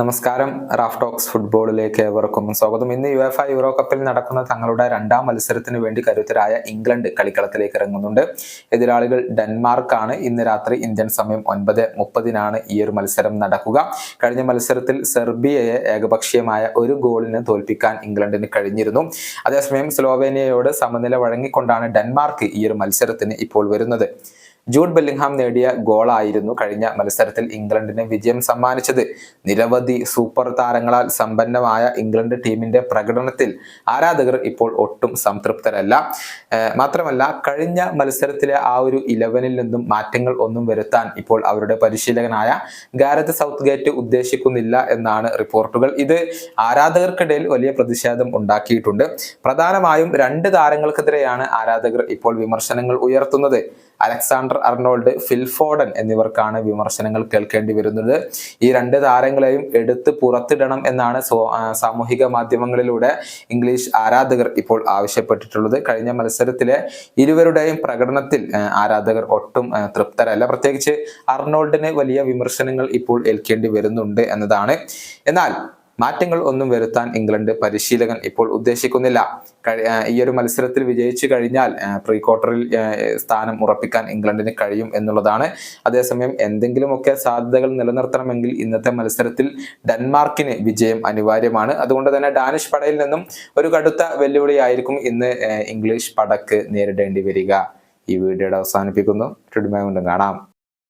നമസ്കാരം. Raf talks ഫുട്ബോളിലേക്ക് ഏവർക്കും സ്വാഗതം. ഇന്ന് യു എഫ് യൂറോ കപ്പിൽ നടക്കുന്ന തങ്ങളുടെ രണ്ടാം മത്സരത്തിന് വേണ്ടി കരുത്തരായ ഇംഗ്ലണ്ട് കളിക്കളത്തിലേക്ക് ഇറങ്ങുന്നുണ്ട്. എതിരാളികൾ ഡെൻമാർക്കാണ്. ഇന്ന് രാത്രി ഇന്ത്യൻ സമയം ഒൻപത് മുപ്പതിനാണ് ഈ ഒരു മത്സരം നടക്കുക. കഴിഞ്ഞ മത്സരത്തിൽ സെർബിയയെ ഏകപക്ഷീയമായ ഒരു ഗോളിന് തോൽപ്പിക്കാൻ ഇംഗ്ലണ്ടിന് കഴിഞ്ഞിരുന്നു. അതേസമയം സ്ലോവേനിയയോട് സമനില വഴങ്ങിക്കൊണ്ടാണ് ഡെൻമാർക്ക് ഈ ഒരു മത്സരത്തിന് ഇപ്പോൾ വരുന്നത്. ജൂഡ് ബെല്ലിംഗ്ഹാം നേടിയ ഗോളായിരുന്നു കഴിഞ്ഞ മത്സരത്തിൽ ഇംഗ്ലണ്ടിന് വിജയം സമ്മാനിച്ചത്. നിരവധി സൂപ്പർ താരങ്ങളാൽ സമ്പന്നമായ ഇംഗ്ലണ്ട് ടീമിന്റെ പ്രകടനത്തിൽ ആരാധകർ ഇപ്പോൾ ഒട്ടും സംതൃപ്തരല്ല. മാത്രമല്ല കഴിഞ്ഞ മത്സരത്തിലെ ആ ഒരു ഇലവനിൽ നിന്നും മാറ്റങ്ങൾ ഒന്നും വരുത്താൻ ഇപ്പോൾ അവരുടെ പരിശീലകനായ ഗാരത് സൗത്ത് ഗേറ്റ് ഉദ്ദേശിക്കുന്നില്ല എന്നാണ് റിപ്പോർട്ടുകൾ. ഇത് ആരാധകർക്കിടയിൽ വലിയ പ്രതിഷേധം ഉണ്ടാക്കിയിട്ടുണ്ട്. പ്രധാനമായും രണ്ട് താരങ്ങൾക്കെതിരെയാണ് ആരാധകർ ഇപ്പോൾ വിമർശനങ്ങൾ ഉയർത്തുന്നത്. അലക്സാണ്ടർ അർണോൾഡ് ഫിൽഫോഡൻ എന്നിവർക്കാണ് വിമർശനങ്ങൾ കേൾക്കേണ്ടി വരുന്നത്. ഈ രണ്ട് താരങ്ങളെയും എടുത്ത് പുറത്തിടണം എന്നാണ് സാമൂഹിക മാധ്യമങ്ങളിലൂടെ ഇംഗ്ലീഷ് ആരാധകർ ഇപ്പോൾ ആവശ്യപ്പെട്ടിട്ടുള്ളത്. കഴിഞ്ഞ മത്സരത്തിലെ ഇരുവരുടെയും പ്രകടനത്തിൽ ആരാധകർ ഒട്ടും തൃപ്തരല്ല. പ്രത്യേകിച്ച് അർണോൾഡിന് വലിയ വിമർശനങ്ങൾ ഇപ്പോൾ ഏൽക്കേണ്ടി വരുന്നുണ്ട് എന്നതാണ്. എന്നാൽ മാറ്റങ്ങൾ ഒന്നും വരുത്താൻ ഇംഗ്ലണ്ട് പരിശീലകൻ ഇപ്പോൾ ഉദ്ദേശിക്കുന്നില്ല. ഈ ഒരു മത്സരത്തിൽ വിജയിച്ചു കഴിഞ്ഞാൽ പ്രീ ക്വാർട്ടറിൽ സ്ഥാനം ഉറപ്പിക്കാൻ ഇംഗ്ലണ്ടിന് കഴിയും എന്നുള്ളതാണ്. അതേസമയം എന്തെങ്കിലുമൊക്കെ സാധ്യതകൾ നിലനിർത്തണമെങ്കിൽ ഇന്നത്തെ മത്സരത്തിൽ ഡെൻമാർക്കിന് വിജയം അനിവാര്യമാണ്. അതുകൊണ്ട് തന്നെ ഡാനിഷ് പടയിൽ നിന്നും ഒരു കടുത്ത വെല്ലുവിളിയായിരിക്കും ഇന്ന് ഇംഗ്ലീഷ് പടക്ക് നേരിടേണ്ടി വരിക. ഈ വീഡിയോയുടെ അവസാനിപ്പിക്കുന്നു. കാണാം.